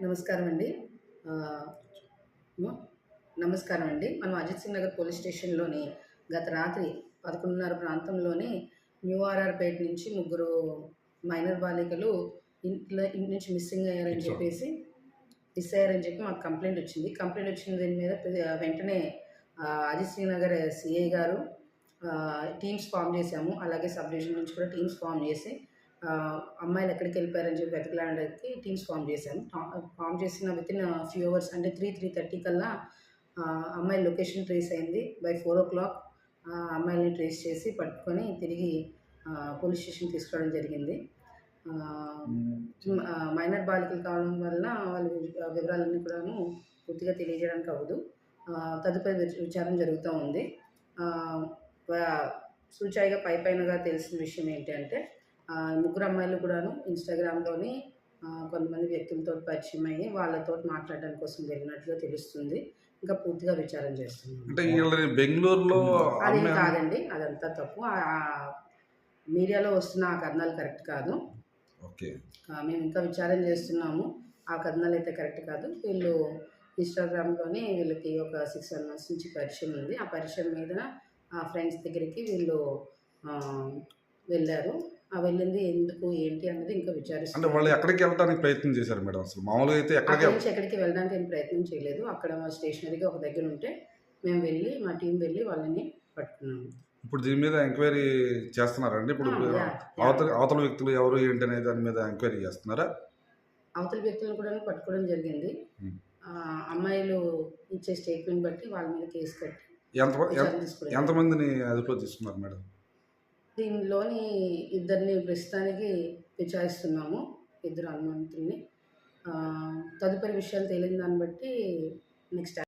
నమస్కారం అండి నమస్కారం అండి మనం అజిత్ సింగ్ నగర్ పోలీస్ స్టేషన్లోని గత రాత్రి పదకొండున్నర ప్రాంతంలోని న్యూ ఆర్ఆర్పేట నుంచి ముగ్గురు మైనర్ బాలికలు ఇంట్లో ఇంటి నుంచి మిస్సింగ్ అయ్యారని చెప్పేసి మిస్ అయ్యారని చెప్పి మాకు కంప్లైంట్ వచ్చింది. కంప్లైంట్ వచ్చిన దీని మీద వెంటనే అజిత్ సింగ్ నగర్ సిఐ గారు టీమ్స్ ఫామ్ చేశాము. అలాగే సబ్ డివిజన్ నుంచి కూడా టీమ్స్ ఫామ్ చేసి అమ్మాయిలు ఎక్కడికి వెళ్ళిపోయారని చెప్పి వెతకడానికి టీమ్స్ ఫామ్ చేశాను ఫామ్ చేసిన విత్ ఇన్ ఫ్యూ అవర్స్ అంటే త్రీ త్రీ థర్టీ కల్లా అమ్మాయి లొకేషన్ ట్రేస్ అయింది. బై ఫోర్ ఓ క్లాక్ అమ్మాయిని ట్రేస్ చేసి పట్టుకొని తిరిగి పోలీస్ స్టేషన్ తీసుకురావడం జరిగింది. మైనర్ బాలికలు కావడం వలన వాళ్ళ వివరాలన్నీ కూడాను పూర్తిగా తెలియజేయడానికి అవ్వదు. తదుపరి విచ- విచారణ జరుగుతూ ఉంది. సూచాయిగా పై పైనగా తెలిసిన విషయం ఏంటి అంటే ఆ, ముగ్గురు అమ్మాయిలు కూడాను ఇన్స్టాగ్రామ్లోని కొంతమంది వ్యక్తులతో పరిచయం అయ్యి వాళ్ళతో మాట్లాడడం కోసం జరిగినట్లుగా తెలుస్తుంది. ఇంకా పూర్తిగా విచారం చేస్తున్నాం. అంటే వీళ్ళని బెంగళూరులో అదేం కాదండి అదంతా తప్పు. మీడియాలో వస్తున్న ఆ కథనాలు కరెక్ట్ కాదు. ఓకే. మేము ఇంకా విచారం చేస్తున్నాము. ఆ కథనాలు అయితే కరెక్ట్ కాదు. వీళ్ళు ఇన్స్టాగ్రామ్లోనే వీళ్ళకి ఒక సిక్స్ వన్ మంత్స్ నుంచి పరిచయం ఉంది. ఆ పరిచయం మీద ఆ ఫ్రెండ్స్ దగ్గరికి వీళ్ళు వెళ్ళారు. వెళ్ళింది ఎందుకు ఏంటి అన్నది ఇంకా అంటే విచారిస్తున్నారు వాళ్ళు ఎక్కడికి వెళ్ళడానికి ప్రయత్నం చేశారు మేడం అసలు. మామూలుగా అయితే ఎక్కడికి అక్కడి నుంచి ఎక్కడికి వెళ్ళడానికి ఏం ప్రయత్నం చేయలేదు. అక్కడ స్టేషనరీగా ఒక దగ్గర ఉంటే మేము వెళ్ళి మా టీం వెళ్ళి వాళ్ళని పట్టుకున్నాము. ఇప్పుడు దీని మీద ఎంక్వైరీ చేస్తున్నారండి? ఇప్పుడు అవతల అవతల వ్యక్తులు ఎవరు ఏంటి అనే దాని మీద ఎంక్వైరీ చేస్తున్నారా? అవతల వ్యక్తులను కూడా పట్టుకోవడం జరిగింది. అమ్మాయిలు ఇచ్చే స్టేట్మెంట్ బట్టి వాళ్ళ మీద కేసు కట్టి ఎంత. ఎంతమందిని అదుపులో తీసుకున్నారు మేడం? దీనిలోని ఇద్దరిని ప్రస్తుతానికి విచారిస్తున్నాము ఇద్దరు అనుమంతుల్ని తదుపరి విషయాలు తేలిన దాన్ని బట్టి నెక్స్ట్